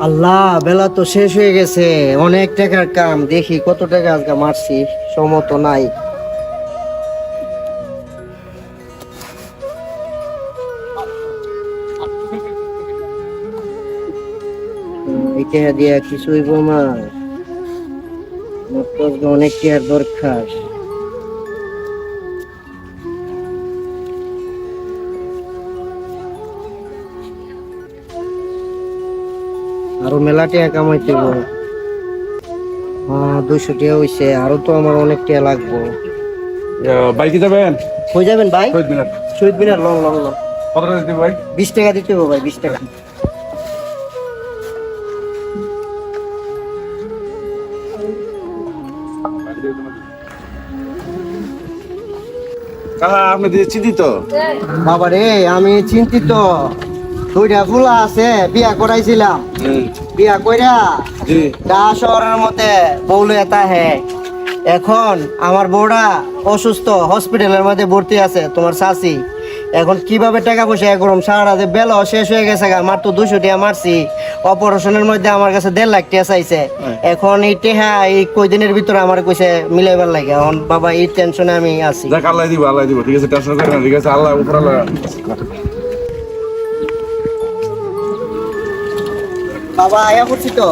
আল্লাহ, বেলা তো শেষ হয়ে গেছে। অনেক টাকার কাম। দেখি কত টাকা আজকে মারছি। সমত নাই। দিয়া কিছুই বোমা। অনেক টাকার দরকার। আরও মেলা টাকা কামাইতে দুইশো টাকা হইছে আরও তো আমার অনেক টাকা লাগবো। বাইকে যাবেন? কই যাবেন ভাই? Shahid Minar. Shahid Minar long long long কত টাকা দিতে ভাই? বিশ টাকা দিতে হবে ভাই বিশ টাকা। আপনি চিন্তিত? বাবা রে আমি চিন্তিত। দুইটা ফুলা আছে বিয়া করাইছিলাম। বিয়া কইরা ঢাকা শহরের মধ্যে বউলে এটা হে। এখন আমার বউটা অসুস্থ হসপিটালের মধ্যে ভর্তি আছে তোমার শাসি এখন কীভাবে টাকা পয়সা করুম? সারা রাতে বেলা শেষ হয়ে গেছে গা মাত্র দুশো টাকা মারছি। অপারেশনের মধ্যে আমার কাছে দেড় লাখ টাকা চাইছে। এখন এই টেহা এই কয়দিনের ভিতরে আমার কইছে মিলাইবার লাগে। এখন বাবা এই টেনশনে আমি আছি। আল্লাহ দিব আল্লাহ দিব। ঠিক আছে টেনশন করেন ঠিক আছে আল্লাহ উপর আল্লাহ। বাবা আয়া করছি তো।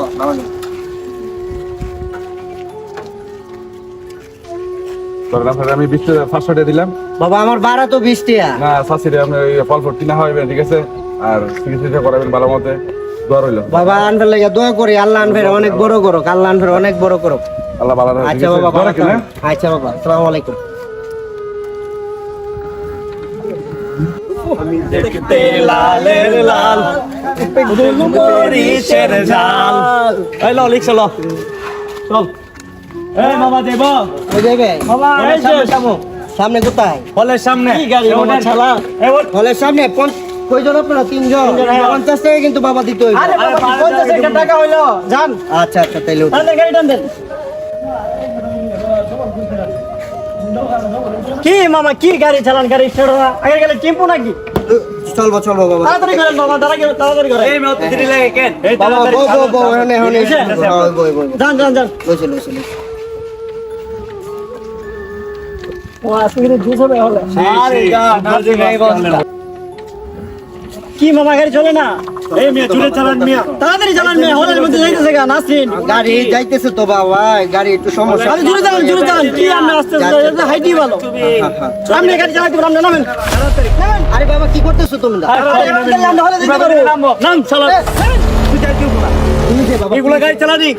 আমি বিশ পাঁচশো টাকা দিলাম। বাবা আমার ভাড়া তো বিশ টাকা। না শাশিরে আপনি ফল হইবেন ঠিক আছে? আর চিকিৎসা করাবেন ভালো মতে। দোয়া রইল। বাবা আনফের লাগে দোয়া করি আল্লাহ আনফের অনেক বড় করো আল্লাহ আনফের অনেক বড় করো আল্লাহ ভালো আচ্ছা বাবা। হ্যাঁ? আচ্ছা বাবা আসসালামু আলাইকুম। দেখতে লালের লাল। মরিচের ঝাল। এই লো লিখ চলো চল। এই মামা দেব। ওই জায়গে মামা এই সামনে কোথায়? হলের সামনে। কি গাড়ি মামা ছালা। হলের সামনে কয়জন আপনারা? তিনজন। পঞ্চাশ টাকা কিন্তু বাবা দিতে হইব। আরে টাকা হইল। আচ্ছা আচ্ছা তাইলে গাড়ি টান দেন। কি মামা কি গাড়ি চালান গাড়ি? হয় না? আগে গেলে টেম্পো নাকি? চলবো চলবো বাবা। তাড়াতাড়ি করেন বাবা তাড়াতাড়ি তাড়াতাড়ি করেন। এই মেয়ে দেরি লাগে কেন? বাবা বউ বউ বউ এখানে এখানে বুঝছে? বউ, বউ, বউ। যান যান যান। লইছে, লইছে, লইছে। ও আজকে জুস হবে হলে আরে গা নাজি নাই বস্তা কি মামা গাড়ি চলে না? এই মিয়া জুড়ে চালান মিয়া। তাড়াতাড়ি চালান মিয়া হলের মধ্যে গা নাসরিন গাড়ি যাইতেছে তো বাবা গাড়ি একটু সমস্যা। আরে জুড়ে চালান জুড়ে চালান কি আমরা আস্তে আস্তে হাইটি ভালো। হ্যাঁ, হ্যাঁ। গাড়ি চালাতে পারলাম না নামেন। আরে বাবা কি করতেছো তোমরা? নাম। চালান তুমি যে বাবা এগুলা গাড়ি চালানি।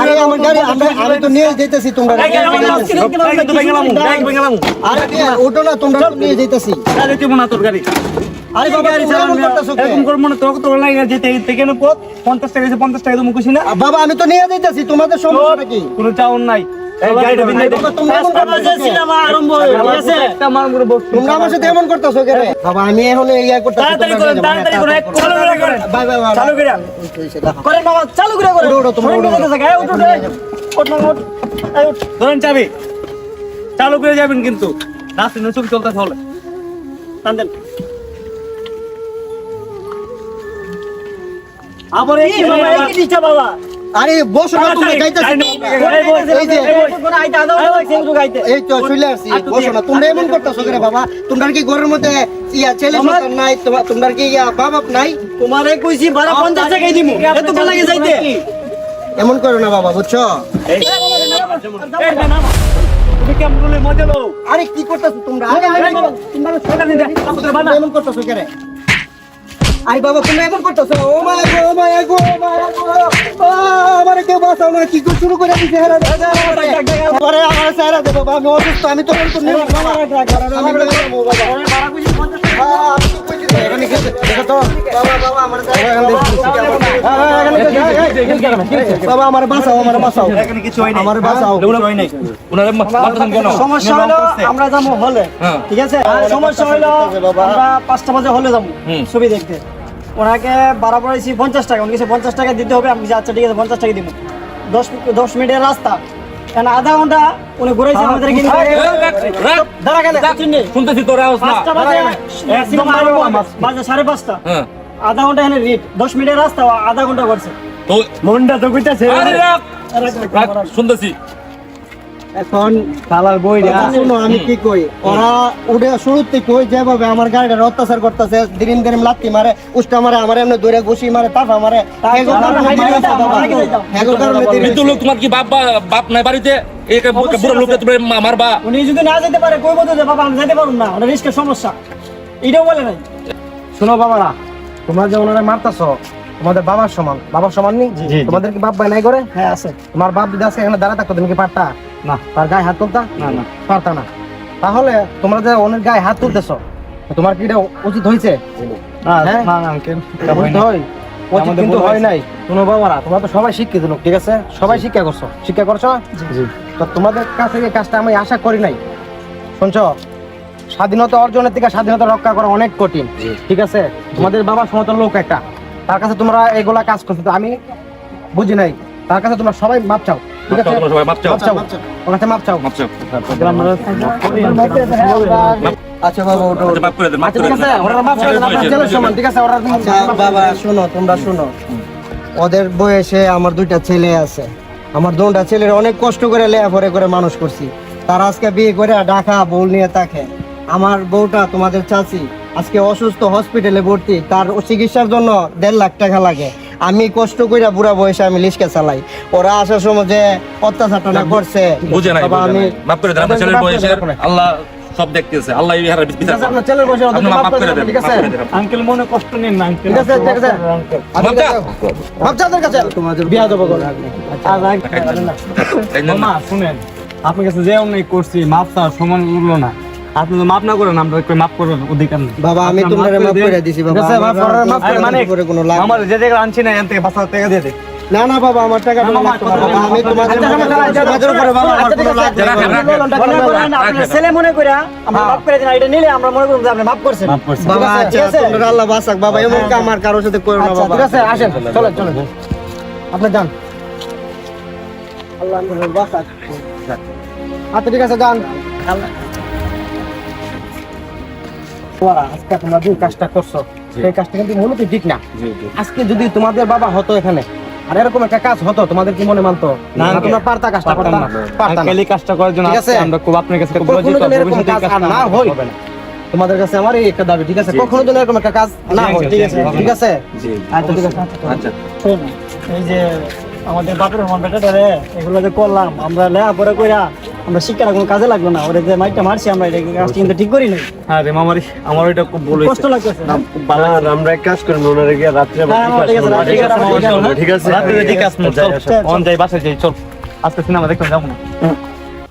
আরে আমার গাড়ি আমরা- আমি তো নিয়ে যাইতেছি তোমরা। আরে আরে ওটো না তোমরা তো নিয়ে যাইতেছি। আরে বাবা গাড়ি তোমরা এমন করতেছো কেন? এরকম তোর লাগে যেতে পথ টাকা এসে টাকা তো মুখুছি না বাবা আমি তো নিয়ে যাইতেছি তোমাদের কোনো চাউন নাই। আমি এখন ইয়া করতেছি চালু করে করে। করে। ধরেন চাবি। চালু করে যাবেন কিন্তু। রাস্তা চলতে হলে। টান দেন। আবার এই কি? বাবা? এই কি দিচ্ছা বাবা? আরে বসো না তোমরা যাইতেছি এই যে এই তো চলে আসছি বসো না। তোমরা এমন করতেছো কেন বাবা? তোমরা কি ঘরের মধ্যে ইয়া ছেলে সন্তান নাই? তোমরা কি ইয়া বাবা বাপ নাই? তোমারে কইছি বারা পঞ্চাশ টাকাই দিমু। এত ভালো লাগে যাইতে। এমন করো না বাবা বুঝছ? তুমি কেমন মজা লো আরে কি করতেছো তোমরা? আরে আরে বাবা, তোমরা তোমরা এমন করতেছো কেন? আরে বাবা তুমি এমন করতেছো ও মায়া গো মায়া গো মায়া গো আমার কেউ বাঁচাও না কি শুরু করে দিছে হেরা পরে আমার সারা দে আমি অসুস্থ আমি তো বাবা হ্যাঁ, আমার হ্যাঁ, হ্যাঁ, বাঁচাও আমার বাঁচাও। হয় আমার বাঁচাও সমস্যা হলো আমরা যাব হলে ঠিক আছে? সমস্যা হলো আমরা পাঁচটা বাজে হলে যাব ছবি দেখতে। ওনাকে পড়াইছি পঞ্চাশ টাকা। উনি পঞ্চাশ টাকা দিতে হবে আমি আচ্ছা ঠিক আছে পঞ্চাশ টাকা দিব। দশ দশ মিনিটের রাস্তা। কেন আধা ঘণ্টা উনি ঘুরাইছে আমাদেরকে। দাঁড়া গেলে শুনতেছি তোর পাঁচটা বাজে সাড়ে পাঁচটা। আধা ঘণ্টা এখানে রিট দশ মিনিটের রাস্তা আধা ঘণ্টা করছে। তো মনটা তো কইতাছে। শুনতেছি। এখন কালার বই শুনো আমি কি কই? ওরা উঠে শুরুতে কই যেভাবে আমার গাড়িটা অত্যাচার করতেছে দিন দিন লাত্তি মারে উষ্টা মারে আমার এমনি দৌড়ে ঘুষি মারে তাফা মারে। দেরি দেরি মৃত্যু লোক তোমার কি বাপ বাপ নাই বাড়িতে? বুড়ো লোকটা তুমি মারবা? উনি যদি না যেতে পারে কই বলতে যে বাবা আমি যেতে পারুম না ওটা রিস্কের সমস্যা। এটাও বলে নাই। শোনো বাবারা তোমরা যে ওনারা মারতাছো তোমাদের বাবার সমান। বাবার সমান নেই তোমাদের কি বাপ ভাই নাই করে হ্যাঁ আছে। তোমার বাপ যদি আজকে এখানে দাঁড়া থাকতো তুমি কি পারতা? না তার গায়ে হাত তুলতা? না না পারতা না। তাহলে তোমরা যে ওনার গায়ে হাত তুলতেছো তোমার কি এটা উচিত হয়েছে হ্যাঁ? উচিত হয়। উচিত কিন্তু হয় নাই। শোনো বাবারা তোমরা তো সবাই শিক্ষিত লোক ঠিক আছে? সবাই শিক্ষা করছ। শিক্ষা করছ? তো তোমাদের কাছে এই কাজটা আমি আশা করি নাই। শুনছো? স্বাধীনতা অর্জনের থেকে স্বাধীনতা রক্ষা করা অনেক কঠিন। ঠিক আছে? তোমাদের বাবা সমতল লোক একটা। তার কাছে তোমরা এগুলা কাজ করছ তো আমি বুঝি নাই। তার কাছে তোমরা সবাই মাপ চাও। ঠিক আছে? তোমরা সবাই মাপ চাও? ওর কাছে মাপ চাও। মাপ চাও। আচ্ছা বাবা ওটা মাপ করে দেন মাপ করে দেন। ওরা মাপ করে দেন আপনার ছেলের সমান ঠিক আছে? ওরা আচ্ছা বাবা শোনো তোমরা শোনো। ওদের বয়সে আমার দুইটা ছেলে আছে। আমার দুটা ছেলের অনেক কষ্ট করে লেখাপড়ে করে মানুষ করছি। তারা আজকে বিয়ে করে ডাকা বউ নিয়ে থাকে। আমার বউটা তোমাদের চাচি আজকে অসুস্থ হসপিটালে ভর্তি। তার চিকিৎসার জন্য দেড় লাখ টাকা লাগে। আমি কষ্ট করে বুড়া বয়সে আমি লিস্কে চালাই। ওরা আসার সময় যে অত্যাচারটা না করছে বুঝে নাই আমি নাই। করে দেন আপনার ছেলের বয়সের আল্লাহ সব দেখতেছে আল্লাহ এই হারে ঠিক বিচার আছে আপনার ছেলের বয়সে আপনি মাপ করে দেন ঠিক আছে? আঙ্কেল মনে কষ্ট নিন না আঙ্কেল। ঠিক আছে ঠিক আছে। মাপ কাছে তোমাদের বিয়া দেবো করে এই নেন না। শুনেন আপনার কাছে যে অন্যায় করছি চাওয়ার সমান উঠল না। আপনি তো মাপ না করেন আমরা একটু মাপ করার অধিকার নেই। বাবা আমি মাফ মাফ করে দিছি বাবা আমার মাফ আর করে মানে করে কোনো লাভ আমার যে জায়গায় আনছি না এখান থেকে পাঁচ হাজার টাকা দিয়ে দে। না না বাবা আমার টাকা আমি তোমাদের আচ্ছা, মাফ করে আচ্ছা, দিছি। তোমাদের উপরে বাবা আমার আচ্ছা, কোনো লাভ আপনার ছেলে মনে করে আমরা মাফ করে দিন এটা নিলে আমরা মনে করব যে আপনি মাফ করছেন। মাপ করছি বাবা আচ্ছা তোমরা আল্লাহ বাঁচাক বাবা এমন কাম আর কারোর সাথে করো না আচ্ছা বাবা। ঠিক আছে আসেন চলেন চলেন। আপনি যান। আল্লাহ আমাদের বাঁচাক। আচ্ছা। ঠিক আছে যান। ওরা, আজকে তোমরা যে কাজটা করছ সেই কাজটা কিন্তু মূলত ঠিক না। আজকে যদি তোমাদের বাবা হতো এখানে আর এরকম একটা কাজ হতো তোমাদের কি মনে মানতো? না তোমরা পারতা কাজটা করতা না। পারতা না। আঙ্কেল কাজটা করার জন্য? আমরা খুব আপনার কাছে খুব লজ্জিত এরকম কাজ না হয়। তোমাদের কাছে আমার এই একটা দাবি ঠিক আছে? কখনো যেন এরকম একটা কাজ না হয়। ঠিক আছে, ঠিক আছে? আচ্ছা ঠিক আছে। আচ্ছা। এই যে আমাদের বাপের হন বেটাটা রে এগুলো যে করলাম আমরা লেখাপড়া কইরা আমরা শিক্ষার কোনো কাজে লাগল না। ওরে যে মাইকটা মারছি আমরা এটা কাজটা কিন্তু ঠিক করি নাই? হ্যাঁ রে মামারি আমার এটা খুব বলে কষ্ট লাগতেছে। আমরা এক কাজ করি ওনারে গিয়ে রাত্রে হ্যাঁ, আমার ঠিক আছে, ঠিক আছে রাত্রে ঠিক আছে, ঠিক আছে রাত্রে ঠিক আছে চল অন যাই বাসা যাই চল। আজকে সিনেমা দেখতে যাব না।